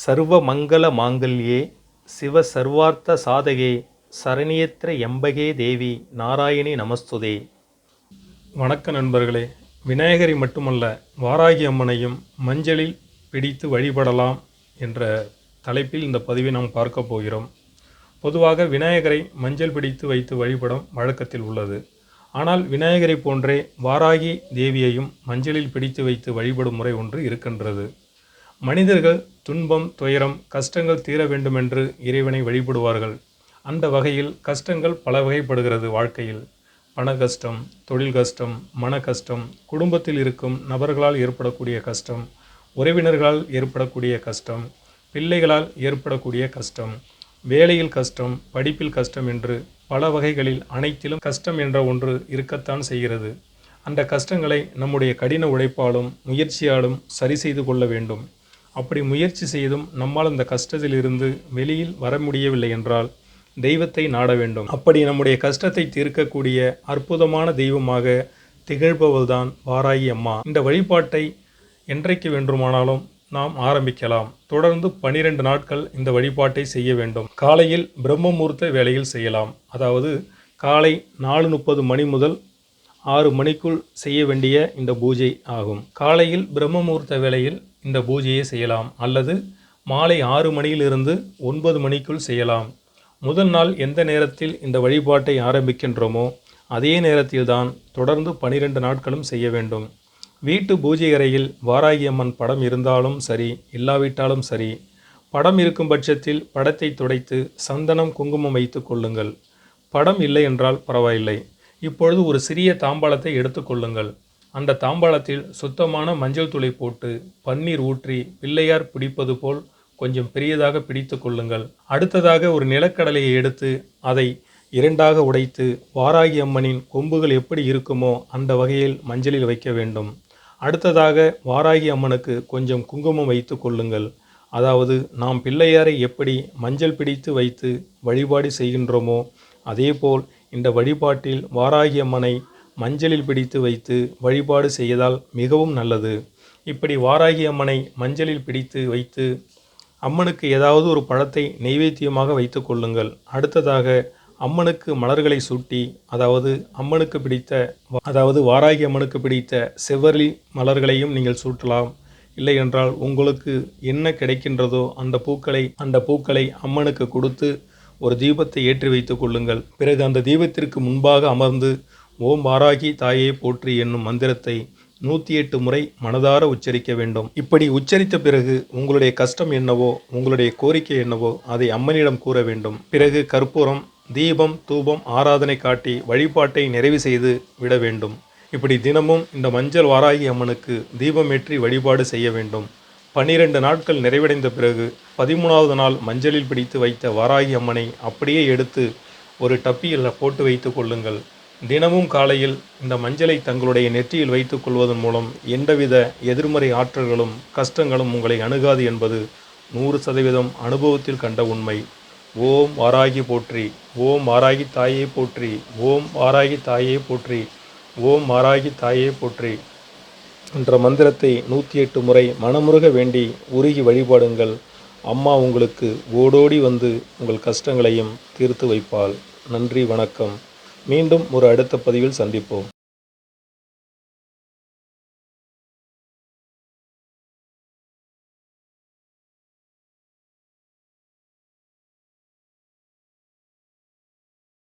சர்வ மங்கள மாங்கல்யே சிவ சர்வார்த்த சாதகே சரணியத்திர எம்பகே தேவி நாராயணி நமஸ்துதே. வணக்க நண்பர்களே விநாயகரை மட்டுமல்ல வாராகி அம்மனையும் மஞ்சளில் பிடித்து வழிபடலாம் என்ற தலைப்பில் இந்த பதிவை நாம் பார்க்க போகிறோம். பொதுவாக விநாயகரை மஞ்சள் பிடித்து வைத்து வழிபடும் வழக்கத்தில் உள்ளது. ஆனால் விநாயகரை போன்றே வாராகி தேவியையும் மஞ்சளில் பிடித்து வைத்து வழிபடும் முறை ஒன்று இருக்கின்றது. மனிதர்கள் துன்பம் துயரம் கஷ்டங்கள் தீர வேண்டுமென்று இறைவனை வழிபடுவார்கள். அந்த வகையில் கஷ்டங்கள் பல வகைப்படுகிறது வாழ்க்கையில். பண கஷ்டம் தொழில் கஷ்டம் மன கஷ்டம் குடும்பத்தில் இருக்கும் நபர்களால் ஏற்படக்கூடிய கஷ்டம் உறவினர்களால் ஏற்படக்கூடிய கஷ்டம் பிள்ளைகளால் ஏற்படக்கூடிய கஷ்டம் வேலையில் கஷ்டம் படிப்பில் கஷ்டம் என்று பல வகைகளில் அனைத்திலும் கஷ்டம் என்ற ஒன்று இருக்கத்தான் செய்கிறது. அந்த கஷ்டங்களை நம்முடைய கடின உழைப்பாலும் முயற்சியாலும் சரி செய்து கொள்ள வேண்டும். அப்படி முயற்சி செய்தும் நம்மால் அந்த கஷ்டத்திலிருந்து வெளியில் வர முடியவில்லை என்றால் தெய்வத்தை நாட வேண்டும். அப்படி நம்முடைய கஷ்டத்தை தீர்க்கக்கூடிய அற்புதமான தெய்வமாக திகழ்பவள்தான் வாராயி அம்மா. இந்த வழிபாட்டை என்றைக்கு வேண்டுமானாலும் நாம் ஆரம்பிக்கலாம். தொடர்ந்து பனிரெண்டு நாட்கள் இந்த வழிபாட்டை செய்ய வேண்டும். காலையில் பிரம்மமூர்த்த வேளையில் செய்யலாம். அதாவது காலை நாலு முப்பது மணி முதல் ஆறு மணிக்குள் செய்ய வேண்டிய இந்த பூஜை ஆகும். காலையில் பிரம்மமூர்த்த வேளையில் இந்த பூஜையை செய்யலாம். அல்லது மாலை ஆறு மணியிலிருந்து ஒன்பது மணிக்குள் செய்யலாம். முதல் நாள் எந்த நேரத்தில் இந்த வழிபாட்டை ஆரம்பிக்கின்றோமோ அதே நேரத்தில்தான் தொடர்ந்து பனிரெண்டு நாட்களும் செய்ய வேண்டும். வீட்டு பூஜை அறையில் வாராகி அம்மன் படம் இருந்தாலும் சரி இல்லாவிட்டாலும் சரி படம் இருக்கும் பட்சத்தில் படத்தை துடைத்து சந்தனம் குங்குமம் வைத்து கொள்ளுங்கள். படம் இல்லை என்றால் பரவாயில்லை. இப்பொழுது ஒரு சிறிய தாம்பாளத்தை எடுத்துக்கொள்ளுங்கள் அந்த தாம்பாளத்தில் சுத்தமான மஞ்சள் தூளை போட்டு பன்னீர் ஊற்றி பிள்ளையார் பிடிப்பது போல் கொஞ்சம் பெரியதாக பிடித்து கொள்ளுங்கள். அடுத்ததாக ஒரு நிலக்கடலையை எடுத்து அதை இரண்டாக உடைத்து வாராகி அம்மனின் கொம்புகள் எப்படி இருக்குமோ அந்த வகையில் மஞ்சளில் வைக்க வேண்டும். அடுத்ததாக வாராகி அம்மனுக்கு கொஞ்சம் குங்குமம் வைத்து கொள்ளுங்கள். அதாவது நாம் பிள்ளையாரை எப்படி மஞ்சள் பிடித்து வைத்து வழிபாடு செய்கின்றோமோ அதேபோல் இந்த வழிபாட்டில் வாராகி அம்மனை மஞ்சளில் பிடித்து வைத்து வழிபாடு செய்தால் மிகவும் நல்லது. இப்படி வாராகி அம்மனை மஞ்சளில் பிடித்து வைத்து அம்மனுக்கு ஏதாவது ஒரு பழத்தை நெய்வேத்தியமாக வைத்து கொள்ளுங்கள். அடுத்ததாக அம்மனுக்கு மலர்களை சூட்டி அதாவது அம்மனுக்கு பிடித்த அதாவது வாராகி அம்மனுக்கு பிடித்த செவ்வரளி மலர்களையும் நீங்கள் சூட்டலாம். இல்லை என்றால் உங்களுக்கு என்ன கிடைக்கின்றதோ அந்த பூக்களை அந்த பூக்களை அம்மனுக்கு கொடுத்து ஒரு தீபத்தை ஏற்றி வைத்துக் கொள்ளுங்கள். பிறகு அந்த தீபத்திற்கு முன்பாக அமர்ந்து ஓம் வாராகி தாயே போற்றி என்னும் மந்திரத்தை நூற்றி எட்டு முறை மனதார உச்சரிக்க வேண்டும். இப்படி உச்சரித்த பிறகு உங்களுடைய கஷ்டம் என்னவோ உங்களுடைய கோரிக்கை என்னவோ அதை அம்மனிடம் கூற வேண்டும். பிறகு கற்பூரம் தீபம் தூபம் ஆராதனை காட்டி வழிபாட்டை நிறைவு செய்து விட வேண்டும். இப்படி தினமும் இந்த மஞ்சள் வாராகி அம்மனுக்கு தீபம் ஏற்றி வழிபாடு செய்ய வேண்டும். பன்னிரண்டு நாட்கள் நிறைவடைந்த பிறகு பதிமூணாவது நாள் மஞ்சளில் பிடித்து வைத்த வாராகி அம்மனை அப்படியே எடுத்து ஒரு டப்பியில் போட்டு வைத்து கொள்ளுங்கள். தினமும் காலையில் இந்த மஞ்சளை தங்களுடைய நெற்றியில் வைத்துக் கொள்வதன் மூலம் எந்தவித எதிர்மறை ஆற்றல்களும் கஷ்டங்களும் உங்களை அணுகாது என்பது நூறு சதவீதம் அனுபவத்தில் கண்ட உண்மை. ஓம் வாராகி போற்றி ஓம் வாராகி தாயே போற்றி ஓம் வாராகி தாயே போற்றி ஓம் வாராகி தாயே போற்றி என்ற மந்திரத்தை நூற்றி எட்டு முறை மனமுருக வேண்டி உருகி வழிபாடுங்கள். அம்மா உங்களுக்கு ஓடோடி வந்து உங்கள் கஷ்டங்களையும் தீர்த்து வைப்பாள். நன்றி வணக்கம். மீண்டும் ஒரு அடுத்த பதிவில் சந்திப்போம்.